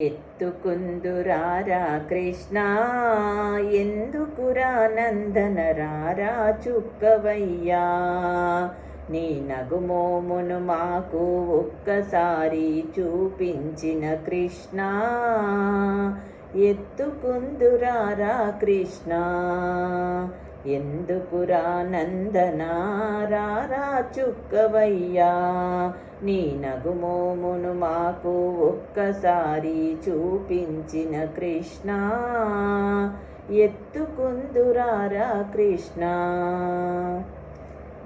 ఎత్తుకుందురారా కృష్ణ ఎందుకురా నందనరారా చుక్కవయ్యా? నీ నగుమోమును మాకు ఒక్కసారి చూపించిన కృష్ణ ఎత్తుకుందురారా కృష్ణ? ఎందుకురా నందనారా చుక్కవయ్యా నీ నగుమోమును మాకు ఒక్కసారి చూపించిన కృష్ణ. ఎత్తుకుందురారా కృష్ణ.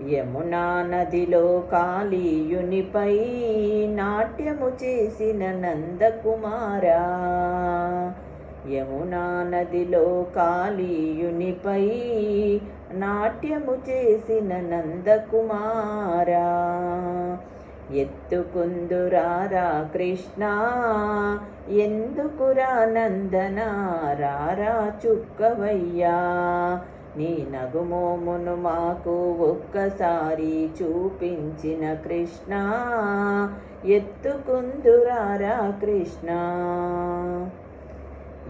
యమునా నదిలో కాళీయునిపై నాట్యము చేసిన నందకుమారా. యమునా నదిలో కాళీయునిపై నాట్యము చేసిన నందకుమారా. ఎత్తుకుందురారా కృష్ణ ఎందుకురా నందనారారా చుక్కవయ్యా. నీ నగుమోమును మాకు ఒక్కసారి చూపించిన కృష్ణ ఎత్తుకుందురారా కృష్ణ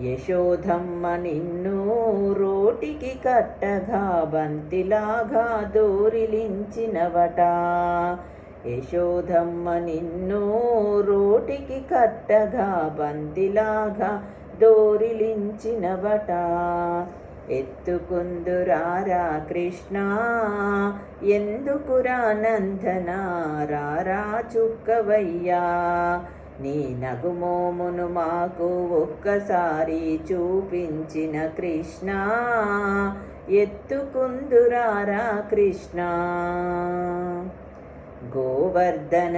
యశోధమ్మ నిన్ను రోటికి కట్టగా బంతిలాగా దోరిలించినవట. యశోధమ్మ నిన్ను రోటికి కట్టగా బంతిలాగా దోరిలించినవట. ఎత్తుకుందురారా కృష్ణ ఎందుకురా నందన రారా చుక్కవయ్యా. నీ నగుమోమును మాకు ఒక్కసారి చూపించిన కృష్ణ. ఎత్తుకుందురారా కృష్ణ. గోవర్ధనగిరిని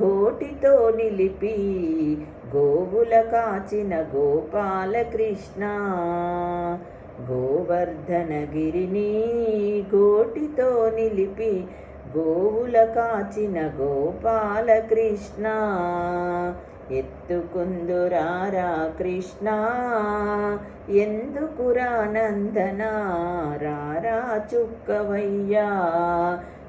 ఘోటితో నిలిపి గోవుల కాచిన గోపాలకృష్ణ గోవర్ధనగిరిని గోటితో నిలిపి గోవుల కాచిన గోపాలకృష్ణ ఎత్తుకుందురారా కృష్ణ ఎందుకురా నందన రారా చుక్కవయ్యా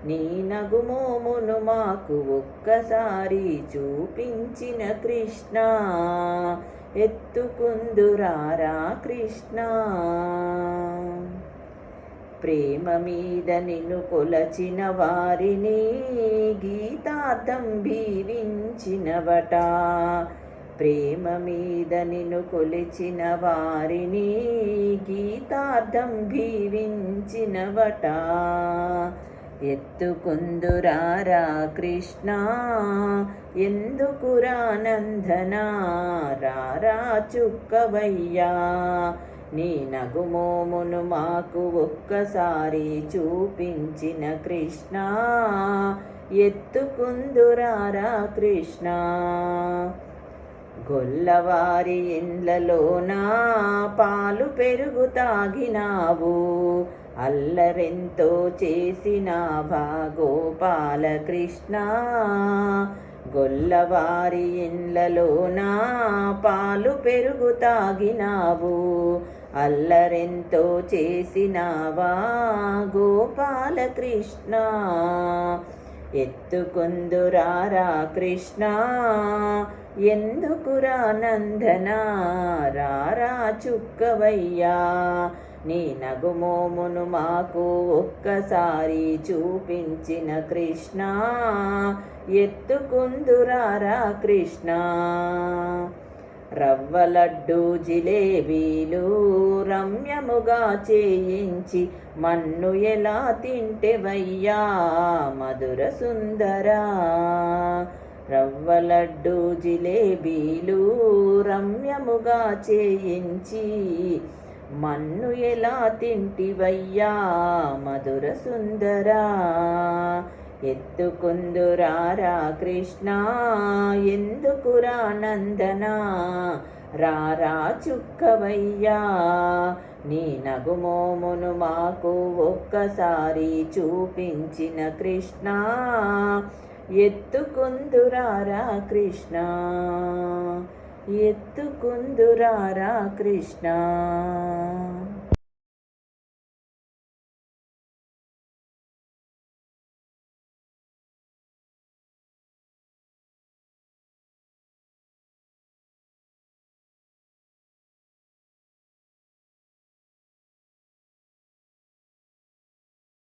నీ నగుమోమును మాకు ఒక్కసారి చూపించిన కృష్ణ ఎత్తుకుందురారా కృష్ణ. ప్రేమ మీద నిన్ను కొలచిన వారిని గీతార్థం భీవించినవట. ప్రేమ మీద నిన్ను కొలిచిన వారిని గీతార్థం భీవించినవట. ఎత్తుకుందురారా కృష్ణ ఎందుకురానందనా రారా చుక్కవయ్యా. నీ నగుమోమును మాకు ఒక్కసారి చూపించిన కృష్ణ. ఎత్తుకుందురారా కృష్ణ. గొల్లవారి ఇండ్లలోనా పాలు పెరుగు తాగినావు. అల్లరెంతో చేసినావా గోపాలకృష్ణ. గొల్లవారి ఇండ్లలోనా పాలు పెరుగు తాగినావు. అల్లరెంతో చేసినావా గోపాలకృష్ణ? ఎత్తుకుందురారా కృష్ణ ఎందుకురా నందన? రారా చుక్కవయ్యా నీ నగుమోమును మాకు ఒక్కసారి చూపించిన కృష్ణ. ఎత్తుకుందురారా కృష్ణ. రవ్వ లడ్డు జిలేబీలు రమ్యముగా చేయించి మన్ను ఎలా తింటెవయ్యా మధుర సుందరా. రవ్వ లడ్డు జిలేబీలు రమ్యముగా చేయించి మన్ను ఎలా తింటివయ్యా మధుర సుందరా? ఎత్తుకుందురారా కృష్ణ ఎందుకురా నందనా? రారా చుక్కవయ్యా నీ నగుమోమును మాకు ఒక్కసారి చూపించిన కృష్ణ. ఎత్తుకుందురారా కృష్ణ ఎత్తుకుందురారా కృష్ణ.